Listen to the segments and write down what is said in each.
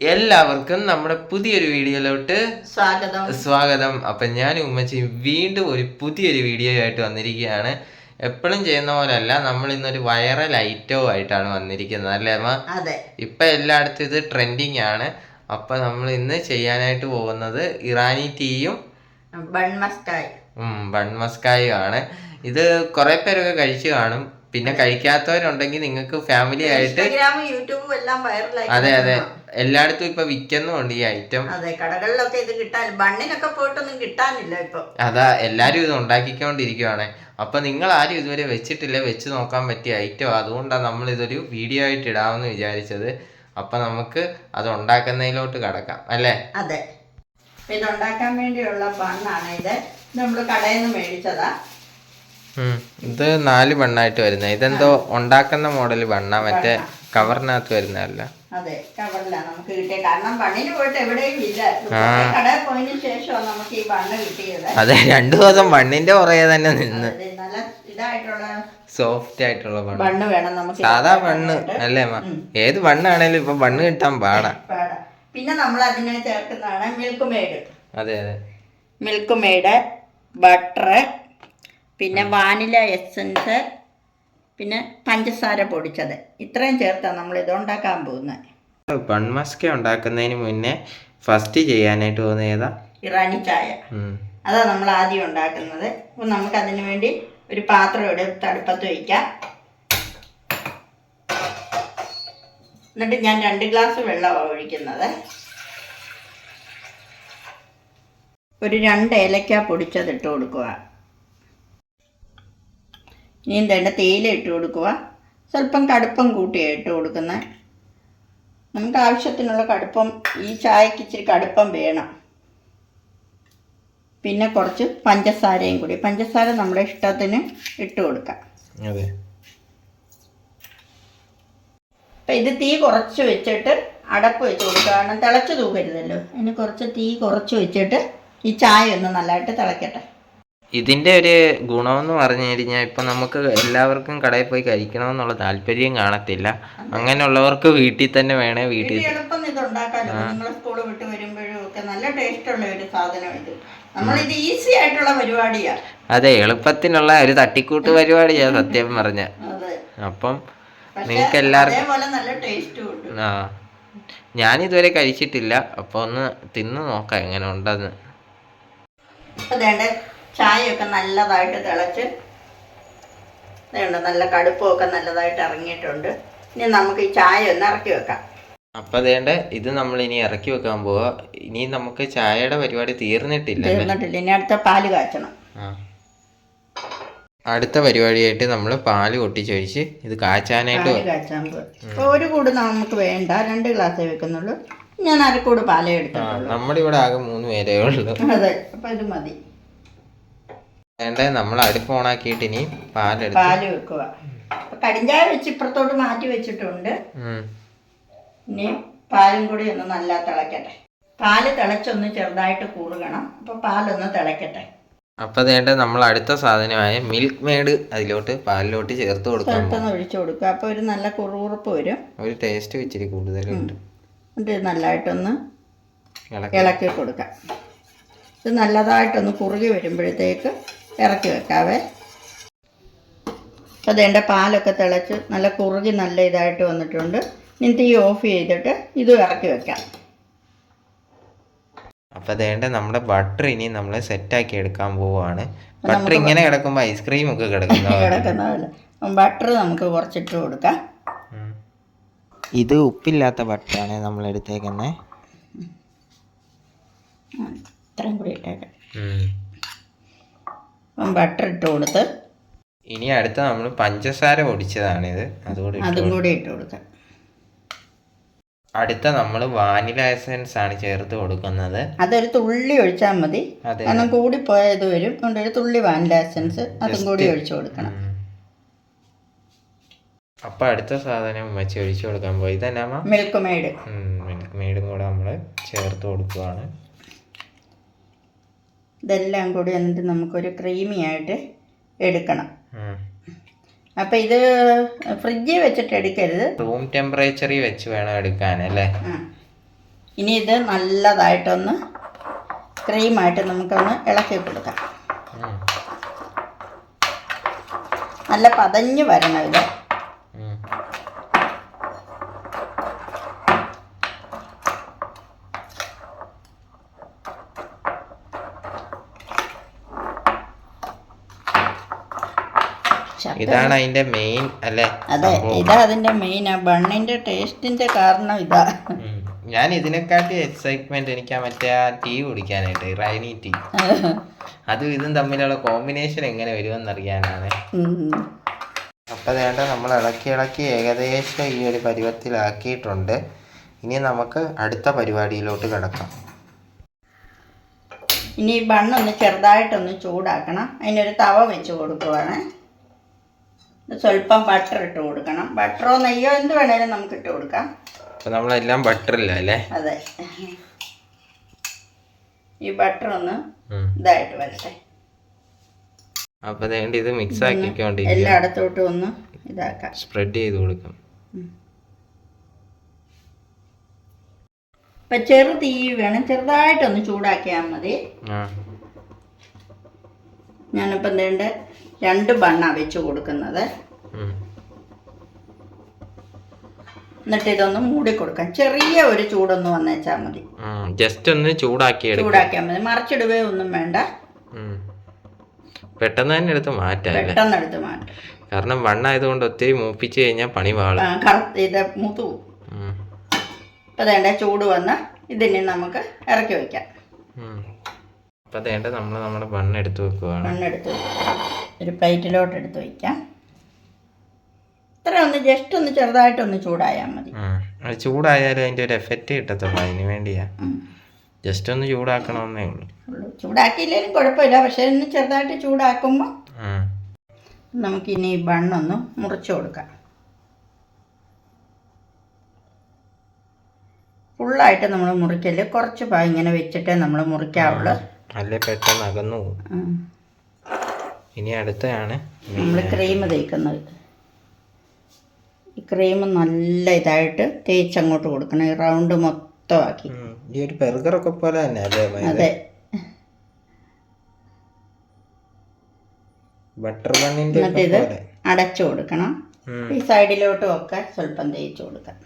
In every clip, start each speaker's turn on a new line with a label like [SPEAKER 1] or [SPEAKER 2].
[SPEAKER 1] എല്ലാവർക്കും നമ്മുടെ പുതിയൊരു വീഡിയോയിലോട്ട്
[SPEAKER 2] സ്വാഗതം.
[SPEAKER 1] സ്വാഗതം. അപ്പൊ ഞാൻ ഉമ്മച്ചി വീണ്ടും ഒരു പുതിയൊരു വീഡിയോ ആയിട്ട് വന്നിരിക്കുകയാണ്. എപ്പോഴും ചെയ്യുന്ന പോലല്ല നമ്മൾ ഇന്നൊരു വൈറൽ ഐറ്റവും ആയിട്ടാണ് വന്നിരിക്കുന്നത് അല്ലേ അമ്മ? ഇപ്പൊ എല്ലായിടത്തും ഇത് ട്രെൻഡിങ് ആണ്. അപ്പൊ നമ്മൾ ഇന്ന് ചെയ്യാനായിട്ട് പോകുന്നത് ഇറാനി ടീയും
[SPEAKER 2] ബൺ മസ്കായ്
[SPEAKER 1] ഉം, ബൺ മസ്കായും ആണ്. ഇത് കുറെ പേരൊക്കെ കഴിച്ചു കാണും. പിന്നെ കഴിക്കാത്തവരുണ്ടെങ്കിൽ നിങ്ങൾക്ക് ഫാമിലി ആയിട്ട് അതെ അതെ. എല്ലായിടത്തും ഇപ്പൊ വിൽക്കുന്നുണ്ട് ഈ ഐറ്റം
[SPEAKER 2] അതെ കടകളിലൊക്കെ ഇത് കിട്ടാൻ ബണ്ണിനൊക്കെ പോയിട്ടൊന്നും കിട്ടാനില്ല ഇപ്പൊ.
[SPEAKER 1] അതാ എല്ലാരും ഇത് ഉണ്ടാക്കിക്കൊണ്ടിരിക്കുവാണ്. അപ്പൊ നിങ്ങൾ ആരും ഇതുവരെ വെച്ചിട്ടില്ല വെച്ച് നോക്കാൻ പറ്റിയ ഐറ്റം അതുകൊണ്ടാണ് നമ്മൾ ഇതൊരു വീഡിയോ ആയിട്ട് ഇടാമെന്ന് വിചാരിച്ചത്. അപ്പൊ നമുക്ക് അത് ഉണ്ടാക്കുന്നതിലോട്ട് കടക്കാം അല്ലേ?
[SPEAKER 2] അതെ. ഇത് ഉണ്ടാക്കാൻ വേണ്ടിയുള്ള ബണ്ണാണ് ഇത്. നമ്മൾ നമ്മൾ കടയിൽ നിന്ന് മേടിച്ചതാ.
[SPEAKER 1] ഇത് നാല് ബണ്ണായിട്ട് വരുന്നത് ഇതെന്തോ ഉണ്ടാക്കുന്ന മോഡൽ ബണ്ണ മറ്റേ കവറിനകത്ത് വരുന്നതല്ല.
[SPEAKER 2] അതെ കവറിലാണ് നമുക്ക് കാരണം ബണ്ണിന് പോയിട്ട് എവിടെയും ഇല്ല. കുറേ കടയിൽ പോയതിനു ശേഷമാണ് നമുക്ക് ഈ ബണ്ണ് കിട്ടിയത്.
[SPEAKER 1] അതെ രണ്ടു ദിവസം ബണ്ണിന്റെ പുറകെ തന്നെ നിന്ന്.
[SPEAKER 2] നല്ല ഇതായിട്ടുള്ള
[SPEAKER 1] സോഫ്റ്റ് ആയിട്ടുള്ള ബണ്ണ്
[SPEAKER 2] വേണം നമുക്ക്
[SPEAKER 1] സാധാ ബണ്ണ് അല്ലേ ഏത് ബണ്ണാണേലും ഇപ്പൊ ബണ്ണ് കിട്ടാൻ പാടാ.
[SPEAKER 2] പാടാ. പിന്നെ നമ്മൾ അതിനെ ചേർക്കുന്നതാണ് മിൽക്ക് മെയ്ഡ്
[SPEAKER 1] അതെ അതെ.
[SPEAKER 2] മിൽക്ക് മെയ്ഡ് ബട്ടർ പിന്നെ വാനില എസൻസ് പിന്നെ പഞ്ചസാര പൊടിച്ചത്. ഇത്രയും ചേർത്താണ് നമ്മൾ ഇത് ഉണ്ടാക്കാൻ പോകുന്നത്
[SPEAKER 1] ബൺമസ്ക ഉണ്ടാക്കുന്നതിന് മുന്നേ ഫസ്റ്റ് ചെയ്യാനായിട്ട് പോകുന്ന ഏതാ?
[SPEAKER 2] ഇറാനി ചായ. അതാ നമ്മൾ ആദ്യം ഉണ്ടാക്കുന്നത്. അപ്പം നമുക്ക് അതിനു വേണ്ടി ഒരു പാത്രം എടുത്ത് അടുപ്പത്ത് വയ്ക്കാം എന്നിട്ട് ഞാൻ രണ്ട് ഗ്ലാസ് വെള്ളമാണ് ഒഴിക്കുന്നത്. ഒരു രണ്ട് ഏലക്ക പൊടിച്ചത് ഇട്ട് കൊടുക്കുക. ഇനി തന്നെ തേയില ഇട്ട് കൊടുക്കുക സ്വല്പം കടുപ്പം കൂട്ടിയാണ് ഇട്ട് കൊടുക്കുന്നത് നമുക്ക് ആവശ്യത്തിനുള്ള കടുപ്പം ഈ ചായക്ക് ഇച്ചിരി കടുപ്പം വേണം. പിന്നെ കുറച്ച് പഞ്ചസാരയും കൂടി. പഞ്ചസാര നമ്മുടെ ഇഷ്ടത്തിന് ഇട്ട് കൊടുക്കാം.
[SPEAKER 1] അതെ.
[SPEAKER 2] അപ്പം ഇത് തീ കുറച്ച് വെച്ചിട്ട് അടപ്പ് വെച്ച് കൊടുക്കുക. കാരണം തിളച്ച് തൂക്കരുതല്ലോ. അതിന് കുറച്ച് തീ കുറച്ച് വെച്ചിട്ട് ഈ ചായ ഒന്ന് നല്ലതായിട്ട് തിളക്കട്ടെ.
[SPEAKER 1] ഇതിന്റെ ഒരു ഗുണമെന്ന് പറഞ്ഞു കഴിഞ്ഞാൽ ഇപ്പം നമുക്ക് എല്ലാവർക്കും കടയിൽ പോയി കഴിക്കണമെന്നുള്ള താല്പര്യം കാണത്തില്ല. അങ്ങനെയുള്ളവർക്ക് വീട്ടിൽ തന്നെ വേണേ വീട്ടിൽ
[SPEAKER 2] ഇത് എളുപ്പം ഇത് ഉണ്ടാക്കാലോ. നിങ്ങൾ സ്കൂൾ വിട്ട് വരുമ്പോഴും ഒക്കെ നല്ല ടേസ്റ്റ് ഉള്ള ഒരു സാധനം ഇത്. നമ്മളിത് ഈസി ആയിട്ടുള്ള പരിപാടിയാണ്
[SPEAKER 1] അതെ എളുപ്പത്തിനുള്ള ഒരു തട്ടിക്കൂട്ട് പരിപാടിയാ സത്യം പറഞ്ഞ. അപ്പം നിങ്ങൾക്ക് എല്ലാവർക്കും
[SPEAKER 2] അതേപോലെ നല്ല ടേസ്റ്റും ഉണ്ട്.
[SPEAKER 1] ആ. ഞാനിതുവരെ കഴിച്ചിട്ടില്ല. അപ്പൊ ഒന്ന് തിന്ന് നോക്കാം എങ്ങനെ ഉണ്ടെന്ന്.
[SPEAKER 2] അതെ. ചായയൊക്കെ നല്ലതായിട്ട് തിളച്ച്. നല്ല കടുപ്പമൊക്കെ നല്ലതായിട്ട് ഇറങ്ങിയിട്ടുണ്ട്. ഇനി നമുക്ക് ഈ ചായ ഒന്ന് ഇറക്കി വെക്കാം.
[SPEAKER 1] അപ്പൊ അതേണ്ട ഇത് നമ്മൾ ഇനി ഇറക്കി വെക്കാൻ പോവാ. ഇനി നമുക്ക് ചായയുടെ പരിപാടി തീർന്നിട്ടില്ല
[SPEAKER 2] തീർന്നിട്ടില്ല. ഇനി അടുത്ത പാൽ കാച്ചണം.
[SPEAKER 1] അടുത്ത പരിപാടിയായിട്ട് നമ്മൾ പാൽ പൊട്ടിച്ചൊഴിച്ച് ഇത് കാച്ചാനായിട്ട്
[SPEAKER 2] ഒരു കൂട് നമുക്ക് വേണ്ട. രണ്ട് ഗ്ലാസ്സേ വെക്കുന്നുള്ളൂ. ഞാൻ അരക്കൂട് പാലേ
[SPEAKER 1] എടുത്തു ഇവിടെ ആകെ മൂന്ന് പേരേ ഉള്ളൂ.
[SPEAKER 2] അതെ അപ്പോൾ ഇത് മതി.
[SPEAKER 1] വേണ്ട? നമ്മൾ അടുപ്പ് ഓണാക്കിയിട്ട് ഇനി പാലെടുത്ത്
[SPEAKER 2] പാൽ വെക്കുക. അപ്പോൾ കടിഞ്ചായ വെച്ച് ഇപ്പുറത്തോട്ട് മാറ്റി വെച്ചിട്ടുണ്ട്. ഇനി പാലും കൂടി ഒന്ന് നല്ല തിളക്കട്ടെ. പാൽ തിളച്ചൊന്ന് ചെറുതായിട്ട് കുറുകണം. അപ്പോൾ പാലൊന്ന് തിളക്കട്ടെ.
[SPEAKER 1] അപ്പൊ അതേണ്ട നമ്മൾ അടുത്ത സാധനമായ മിൽക്ക് മേഡ് അതിലോട്ട് പാലിലോട്ട് ചേർത്ത്
[SPEAKER 2] കൊടുക്കും ഒഴിച്ചു കൊടുക്കുക. അപ്പോൾ ഒരു നല്ല കുറുകുറുപ്പ് വരും.
[SPEAKER 1] ഒരു ടേസ്റ്റ് ഇച്ചിരി കൂടുതലുണ്ട്.
[SPEAKER 2] എന്നിട്ട് നല്ലതായിട്ടൊന്ന്
[SPEAKER 1] ഇളക്കി.
[SPEAKER 2] കൊടുക്കാം ഇത് നല്ലതായിട്ടൊന്ന് കുറുകി വരുമ്പോഴത്തേക്ക് ഇറക്കി വെക്കാവേ. അപ്പോൾ അതേണ്ട പാലൊക്കെ തിളച്ച് നല്ല കുറുകി നല്ല ഇതായിട്ട് വന്നിട്ടുണ്ട്. ഇനി തീ ഓഫ് ചെയ്തിട്ട് ഇതും ഇറക്കി വെക്കാം.
[SPEAKER 1] അപ്പോൾ അതേണ്ട നമ്മുടെ ബട്ടർ ഇനി നമ്മൾ സെറ്റാക്കി എടുക്കാൻ പോവുകയാണ് ബട്ടർ ഇങ്ങനെ കിടക്കുമ്പോൾ ഐസ്ക്രീം ഒക്കെ കിടക്കുന്ന.
[SPEAKER 2] ബട്ടർ നമുക്ക് കുറച്ചിട്ട് കൊടുക്കാം.
[SPEAKER 1] ഇത് ഉപ്പില്ലാത്ത ബട്ടറാണ് നമ്മൾ എടുത്തേക്കുന്നത്
[SPEAKER 2] ഇത്രയും കൂടി ഇട്ടേക്കാം. ബട്ടർ ഇട്ട് കൊടുത്ത്
[SPEAKER 1] ഇനി അടുത്ത നമ്മൾ പഞ്ചസാര പൊടിച്ചതാണിത്. അതുകൂടി
[SPEAKER 2] അതും കൂടി ഇട്ട് കൊടുക്കാം.
[SPEAKER 1] അടുത്ത നമ്മൾ വാനില എസൻസ് ആണ് ചേർത്ത് കൊടുക്കുന്നത്.
[SPEAKER 2] അതൊരു തുള്ളി ഒഴിച്ചാൽ മതി. കാരണം കൂടി പോയത് വരും. അതുകൊണ്ട് ഒരു തുള്ളി വാനില എസൻസ് അതും കൂടി ഒഴിച്ചു കൊടുക്കണം.
[SPEAKER 1] അപ്പൊ അടുത്ത സാധനം വെച്ച് ഒഴിച്ചു കൊടുക്കാൻ പോയി. തന്നെ
[SPEAKER 2] മിൽക്ക് മെയ്ഡ്
[SPEAKER 1] മിൽക്ക് മെയ്ഡും കൂടെ നമ്മൾ ചേർത്ത് കൊടുക്കുവാണ്.
[SPEAKER 2] ഇതെല്ലാം കൂടി എന്നിട്ട് നമുക്കൊരു ക്രീമി ആയിട്ട് എടുക്കണം. അപ്പൊ ഇത് ഫ്രിഡ്ജിൽ വെച്ചിട്ട് എടുക്കരുത്.
[SPEAKER 1] റൂം ടെമ്പറേച്ചറിൽ വെച്ച് വേണം എടുക്കാൻ അല്ലേ?
[SPEAKER 2] ഇനി ഇത് നല്ലതായിട്ടൊന്ന് ക്രീമായിട്ട് നമുക്കൊന്ന് ഇളക്കി കൊടുക്കാം. നല്ല പതഞ്ഞ് വരണം ഇത്.
[SPEAKER 1] ഇതാണ് അതിന്റെ മെയിൻ അല്ലെ
[SPEAKER 2] അതെ. ഇതാ അതിന്റെ മെയിൻ ആ. ബണ്ണിന്റെ ടേസ്റ്റിന്റെ കാരണം ഇതാ.
[SPEAKER 1] ഞാൻ ഇതിനെക്കാട്ടി എക്സൈറ്റ്മെന്റ് എനിക്ക് ആ മറ്റേ ആ ടീ കുടിക്കാനായിട്ട് റൈനി ടീ അതും ഇതും തമ്മിലുള്ള കോമ്പിനേഷൻ എങ്ങനെ വരുമെന്ന് അറിയാനാണ്
[SPEAKER 2] ഉം.
[SPEAKER 1] അപ്പോൾ വേണ്ട നമ്മൾ ഇളക്കി ഇളക്കി ഏകദേശം ഈ ഒരു പരുവത്തിലാക്കിയിട്ടുണ്ട്. ഇനി നമുക്ക് അടുത്ത പരിപാടിയിലോട്ട് കിടക്കാം.
[SPEAKER 2] ഇനി ഈ ബണ്ണൊന്ന് ചെറുതായിട്ടൊന്ന് ചൂടാക്കണം. അതിനൊരു തവ വെച്ച് കൊടുക്കുവാണ്. സ്വല്പം ബട്ടർ ഇട്ട് കൊടുക്കണം. ബട്ടറോ നെയ്യോ എന്ത് വേണേലും നമുക്ക് ഇട്ട് കൊടുക്കാം.
[SPEAKER 1] അപ്പോൾ നമ്മളെല്ലാം ബട്ടറില്ല അല്ലേ?
[SPEAKER 2] അതെ. ഈ ബട്ടർ ഒന്ന്. ഇതായിട്ട് വരട്ടെ.
[SPEAKER 1] അപ്പോൾ വേണ്ട ഇത് മിക്സ് ആക്കിക്കൊണ്ടിരിക്കും
[SPEAKER 2] എല്ലായിടത്തോട്ടും ഒന്ന് ഇതാക്കാം.
[SPEAKER 1] സ്പ്രെഡ് ചെയ്ത് കൊടുക്കാം.
[SPEAKER 2] അപ്പം ചെറു തീ വേണം. ചെറുതായിട്ടൊന്ന് ചൂടാക്കിയാൽ മതി. ഞാനിപ്പം എന്തേണ്ട രണ്ട് ബണ്ണാണ് വെച്ച് കൊടുക്കുന്നത്. എന്നിട്ട് ഇതൊന്ന് മൂടി കൊടുക്കാം. ചെറിയ ഒരു ചൂടൊന്ന് വന്നേച്ചാൽ മതി.
[SPEAKER 1] ജസ്റ്റ് ഒന്ന് ചൂടാക്കി
[SPEAKER 2] ചൂടാക്കിയാൽ മതി. മറിച്ചിടുകയോ ഒന്നും വേണ്ട.
[SPEAKER 1] പെട്ടെന്ന് തന്നെ എടുത്ത് മാറ്റാം
[SPEAKER 2] പെട്ടെന്ന് എടുത്ത് മാറ്റാം.
[SPEAKER 1] കാരണം വണ്ണായതുകൊണ്ട് ഒത്തിരി മൂപ്പിച്ച് കഴിഞ്ഞാൽ പണി പാളും
[SPEAKER 2] ഇത് മൂത്തു
[SPEAKER 1] ഉം.
[SPEAKER 2] വേണ്ട ചൂട് വന്ന് ഇതിനെ നമുക്ക് ഇറക്കി വയ്ക്കാം.
[SPEAKER 1] അപ്പോൾ അതേണ്ട നമ്മൾ നമ്മുടെ ബണ്ണ് എടുത്ത് വെക്കുവാണ്
[SPEAKER 2] ബണ്ണെടുത്ത് ഒരു പ്ലേറ്റിലോട്ട് എടുത്ത് വയ്ക്കാം ഇത്ര ഒന്ന് ജസ്റ്റ് ഒന്ന് ചെറുതായിട്ടൊന്ന് ചൂടായാൽ മതി.
[SPEAKER 1] അത് ചൂടായാലും അതിന്റെ ഒരു എഫക്റ്റ് കിട്ടത്തുള്ളൂ. അതിന് വേണ്ടിയാ. ജസ്റ്റ് ഒന്ന് ചൂടാക്കണമെന്നേ ഉള്ളൂ.
[SPEAKER 2] ചൂടാക്കിയില്ലെങ്കിലും കുഴപ്പമില്ല. പക്ഷേ ഒന്ന് ചെറുതായിട്ട് ചൂടാക്കുമ്പോൾ. നമുക്കിനി ബണ്ണൊന്ന് മുറിച്ചു കൊടുക്കാം. ഫുള്ളായിട്ട് നമ്മൾ മുറിക്കൽ കുറച്ച് ഭാഗം ഇങ്ങനെ വെച്ചിട്ടേ നമ്മൾ മുറിക്കാവുള്ളൂ.
[SPEAKER 1] അല്ലേ പെട്ടെന്ന് അകന്നു പോകും ഇനി അടുത്തതാണ്
[SPEAKER 2] നമ്മൾ ക്രീം തേക്കുന്നത്. ഈ ക്രീം നല്ല ഇതായിട്ട് തേച്ചങ്ങോട്ട് കൊടുക്കണം. ഈ റൗണ്ട് മൊത്തമാക്കി.
[SPEAKER 1] ഈ ഒരു ബർഗറൊക്കെ പോലെ തന്നെ അല്ലേ
[SPEAKER 2] അതെ.
[SPEAKER 1] ബട്ടർ ബണ്ണിന്റെ ഒക്കെ പോലെ.
[SPEAKER 2] അടച്ചു കൊടുക്കണം. ഈ സൈഡിലോട്ടും ഒക്കെ സ്വല്പം തേച്ച് കൊടുക്കാം.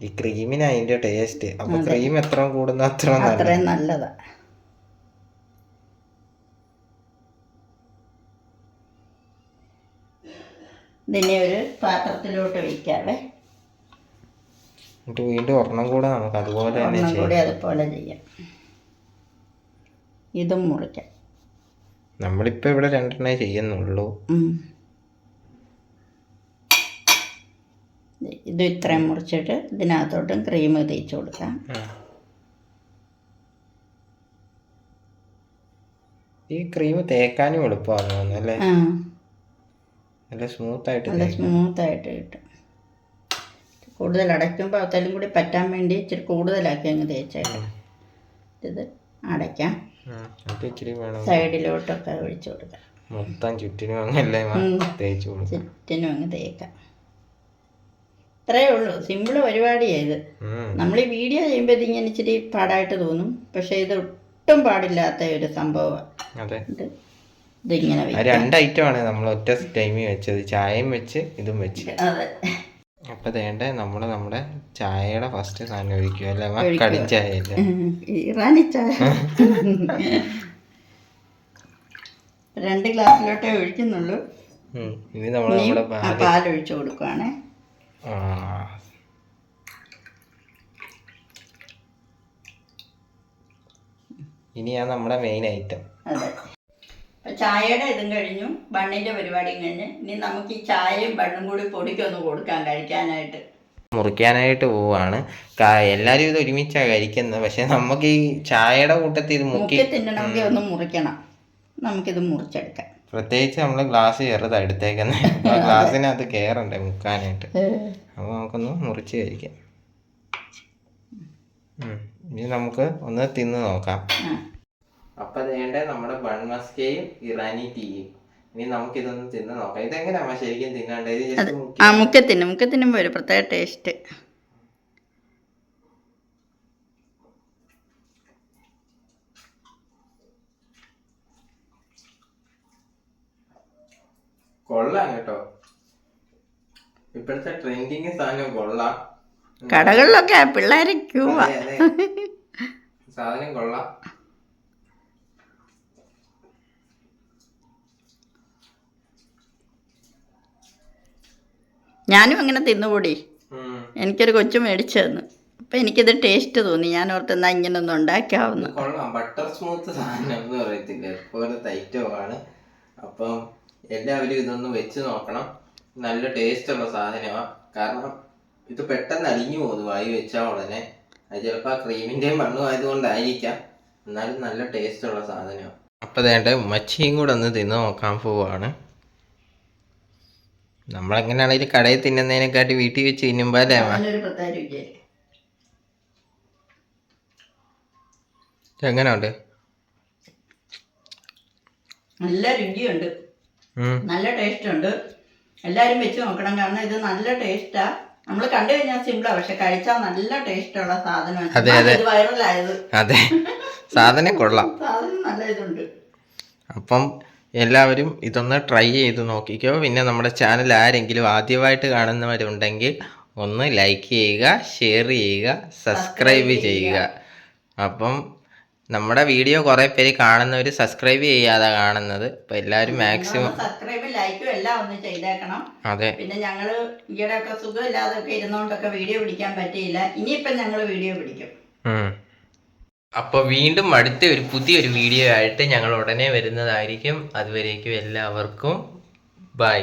[SPEAKER 1] ഈ ക്രീമിന് അതിന്റെ ടേസ്റ്റ് അപ്പൊ ക്രീം എത്ര കൂടുന്ന അത്ര
[SPEAKER 2] നല്ലതാ. ഇതിനെ ഒരു പാത്രത്തിലോട്ട് വയ്ക്കാവേ
[SPEAKER 1] എന്നിട്ട് വീണ്ടും ഒരെണ്ണം കൂടെ നമുക്ക് അതുപോലെ
[SPEAKER 2] ഒരെണ്ണം കൂടി അതുപോലെ ചെയ്യാം. ഇതും മുറിക്കാം.
[SPEAKER 1] നമ്മളിപ്പോൾ ഇവിടെ രണ്ടെണ്ണേ ചെയ്യുന്നുള്ളൂ.
[SPEAKER 2] ഇത് ഇത്രയും മുറിച്ചിട്ട് ഇതിനകത്തോട്ടും ക്രീം തേച്ച് കൊടുക്കാം.
[SPEAKER 1] ഈ ക്രീം തേക്കാനും എളുപ്പമാണ് അല്ലേ? നല്ല സ്മൂത്ത് ആയിട്ട്
[SPEAKER 2] നല്ല. സ്മൂത്തായിട്ട് കിട്ടും. കൂടുതൽ അടയ്ക്കുമ്പോൾ അവത്തേലും കൂടി പറ്റാൻ വേണ്ടി ഇച്ചിരി കൂടുതലാക്കി അങ്ങ് തേച്ചേക്കാം. ഇത് അടയ്ക്കാം. സൈഡിലോട്ടൊക്കെ ഒഴിച്ചു കൊടുക്കാം.
[SPEAKER 1] മൊത്തം ചുറ്റിനും അങ്ങല്ലേ തേച്ചു കൊടുക്കും.
[SPEAKER 2] ചുറ്റിനും അങ്ങ് തേക്കാം. ഇത്രയേ ഉള്ളൂ. സിമ്പിൾ പരിപാടിയാണ് ഇത്. നമ്മൾ ഈ വീഡിയോ ചെയ്യുമ്പോൾ ഇതിങ്ങനെ ഇച്ചിരി പാടായിട്ട് തോന്നും. പക്ഷേ ഇത് ഒട്ടും പാടില്ലാത്ത ഒരു സംഭവമാണ്
[SPEAKER 1] അതെ.
[SPEAKER 2] ഇതിങ്ങനെ
[SPEAKER 1] രണ്ട് ഐറ്റമാണ് നമ്മൾ ഒറ്റ ടൈമിൽ വെച്ചത്. ചായയും വെച്ച് ഇതും വെച്ച്.
[SPEAKER 2] അതെ.
[SPEAKER 1] അപ്പൊ വേണ്ട നമ്മൾ നമ്മുടെ ചായയുടെ ഫസ്റ്റ് സാധനം ഒഴിക്കും അല്ലേ? അമ്മ?
[SPEAKER 2] ഒഴിക്കുക.
[SPEAKER 1] അല്ലെ?
[SPEAKER 2] ഉം. ഇറാനി ചായ. രണ്ട് ഗ്ലാസ്സിലോട്ടേ ഒഴിക്കുന്നുള്ളൂ.
[SPEAKER 1] ഇനി നമ്മൾ
[SPEAKER 2] ഇനിയും
[SPEAKER 1] നമ്മുടെ പാൽ
[SPEAKER 2] പാലൊഴിച്ച് കൊടുക്കുവാണേ.
[SPEAKER 1] ആ. ഇനിയാണ് നമ്മുടെ മെയിൻ ഐറ്റം
[SPEAKER 2] അതെ. ചായയുടെ ഇതും കഴിഞ്ഞു ബണ്ണിന്റെ പരിപാടിയും കഴിഞ്ഞ് ഇനി നമുക്ക് ഈ ചായയും ബണ്ണും കൂടി പൊടിക്കൊന്ന് കൊടുക്കാം കഴിക്കാനായിട്ട്.
[SPEAKER 1] മുറിക്കാനായിട്ട് പോവാണ്. എല്ലാരും ഇത് ഒരുമിച്ചാ കഴിക്കുന്നത്. പക്ഷെ നമുക്ക് ഈ ചായയുടെ കൂട്ടത്തിൽ ഇത് മുക്കി
[SPEAKER 2] തിന്നണമെങ്കിൽ ഒന്ന് മുറിക്കണം. നമുക്കിത് മുറിച്ചെടുക്കാം
[SPEAKER 1] പ്രത്യേകിച്ച് നമ്മൾ ഗ്ലാസ് ചെറുതാണ് എടുത്തേക്കുന്നത് അപ്പൊ ആ ഗ്ലാസ്സിനകത്ത് കയറണ്ടേ മുക്കാനായിട്ട്. അപ്പോൾ നമുക്കൊന്ന് മുറിച്ച് കഴിക്കാം. ഇനി നമുക്ക് ഒന്ന് തിന്ന് നോക്കാം. അപ്പം വേണ്ടേ നമ്മുടെ ബൺ മസ്കയും ഇറാനി ടീയും. ഇനി നമുക്ക് ഇതൊന്ന് തിന്ന് നോക്കാം. ഇതെങ്ങനെയാ ശരിക്കും തിന്നാണ്ട്? ഇത് ജസ്റ്റ്
[SPEAKER 2] ആ മുക്കത്തിന് ഒരു പ്രത്യേക ടേസ്റ്റ്.
[SPEAKER 1] കൊള്ളാം കേട്ടോ. ഇപ്പോഴത്തെ ട്രെൻഡിങ് സാധനം കൊള്ളാം.
[SPEAKER 2] കടകളിലൊക്കെ പിള്ളേരെ ക്യൂവാ.
[SPEAKER 1] സാധനം കൊള്ളാം.
[SPEAKER 2] ഞാനും അങ്ങനെ തിന്നുകൂടി. എനിക്കൊരു കൊച്ചു മേടിച്ചു തന്നു. അപ്പം എനിക്കിത് ടേസ്റ്റ് തോന്നി. ഞാൻ ഓർത്തെന്നാ ഇങ്ങനെ ഒന്ന് ഉണ്ടാക്കാവുന്നു.
[SPEAKER 1] കൊള്ളാം. ബട്ടർ സ്മൂത്ത് സാധനം എന്ന് പറയത്തില്ല അപ്പം എല്ലാവരും ഇതൊന്ന് വെച്ച് നോക്കണം. നല്ല ടേസ്റ്റ് ഉള്ള സാധനമാണ് കാരണം ഇത് പെട്ടെന്ന് അലിഞ്ഞു പോകുന്നു. വായി വെച്ചാൽ ഉടനെ. അത് ചിലപ്പോൾ ആ ക്രീമിന്റെയും മണ്ണും ആയതുകൊണ്ടായിരിക്കാം. എന്നാലും നല്ല ടേസ്റ്റ് ഉള്ള സാധനമാണ് അപ്പോൾ അതേണ്ട ഉമ്മച്ചിയും കൂടെ ഒന്ന് തിന്ന് നോക്കാൻ പോവാണ്. നമ്മളെങ്ങനെയാണെങ്കിലും കടയിൽ തിന്നുന്നതിനെക്കാട്ടി വീട്ടിൽ വെച്ച് തിന്നുമ്പോ അല്ലേ എങ്ങനെ
[SPEAKER 2] ഉണ്ട് പ്രത്യേക രുചി
[SPEAKER 1] എങ്ങനെയുണ്ട്?
[SPEAKER 2] നല്ല രുചിയുണ്ട്. നല്ല ടേസ്റ്റ് ഉണ്ട് എല്ലാരും വെച്ച് നോക്കണം. കാരണം ഇത് നല്ല ടേസ്റ്റാ. നമ്മൾ കണ്ടു കഴിഞ്ഞാൽ സിമ്പിളാ പക്ഷെ കഴിച്ചാൽ നല്ല ടേസ്റ്റ് ഉള്ള സാധനമാണ്.
[SPEAKER 1] അതെ, അതെ.
[SPEAKER 2] വൈറലായത്
[SPEAKER 1] അതെ. സാധനം കൊള്ളാം.
[SPEAKER 2] സാധനം നല്ല ഇതുണ്ട്.
[SPEAKER 1] അപ്പം എല്ലാവരും ഇതൊന്ന് ട്രൈ ചെയ്ത് നോക്കിക്കോ. പിന്നെ നമ്മുടെ ചാനൽ ആരെങ്കിലും ആദ്യമായിട്ട് കാണുന്നവരുണ്ടെങ്കിൽ ഒന്ന് ലൈക്ക് ചെയ്യുക ഷെയർ ചെയ്യുക സബ്സ്ക്രൈബ് ചെയ്യുക. അപ്പം നമ്മുടെ വീഡിയോ കുറേ പേര് കാണുന്നവർ സബ്സ്ക്രൈബ് ചെയ്യാതെ കാണുന്നത്. അപ്പൊ എല്ലാവരും മാക്സിമം
[SPEAKER 2] സബ്സ്ക്രൈബ് ലൈക്കും എല്ലാം ഒന്ന് ചെയ്തേക്കണം.
[SPEAKER 1] അതെ.
[SPEAKER 2] പിന്നെ ഞങ്ങൾ ഈയിടെയൊക്കെ സുഖമില്ലാതൊക്കെ ഇരുന്നോണ്ടൊക്കെ വീഡിയോ പിടിക്കാൻ പറ്റിയില്ല. ഇനിയിപ്പം ഞങ്ങൾ വീഡിയോ പിടിക്കും.
[SPEAKER 1] അപ്പോൾ വീണ്ടും അടുത്ത ഒരു പുതിയൊരു വീഡിയോ ആയിട്ട് ഞങ്ങൾ ഉടനെ വരുന്നതായിരിക്കും. അതുവരേക്കും എല്ലാവർക്കും ബൈ